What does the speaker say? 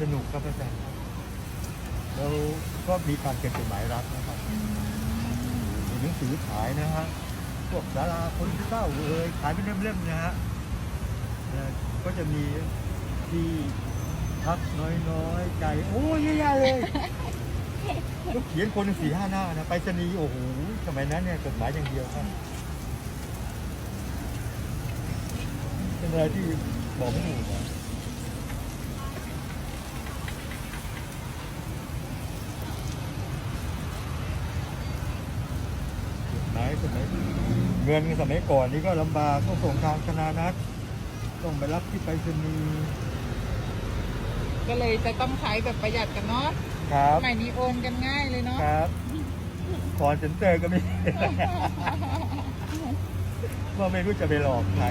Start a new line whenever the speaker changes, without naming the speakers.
สนุกครับอาจารย์แล้วก็มีการเขียนจดหมายรักนะครับมีหนังสือขายนะฮะพวกสาราคนเศร้าเอ่ยขายเป็นเล่มๆนะฮะแล้วก็จะมีที่พักน้อยๆใจโอ้ยเยอะแยะเลยก็เขียนคนหนึ่งสี่ห้าหน้านะไปรษณีย์โอ้โหสมัยนั้นเนี่ยจดหมายอย่างเดียวครับเป็นอะไรที่บอกไม่ถูกอะจดหมาย สมัยเงินสมัยก่อนนี่ก็ลำบากต้องส่งทางธนานัตต้องไปรับที่ไปรษณีย์
ก็เลยจะต้องใช้แบบประหยัดกันเนาะ
ครับ
สมัยนี้โอนกันง่ายเลยเนาะ
ครับคอนเซ็นเตอร์ก็มีว่าไม่รู้จะไปหลอกใคร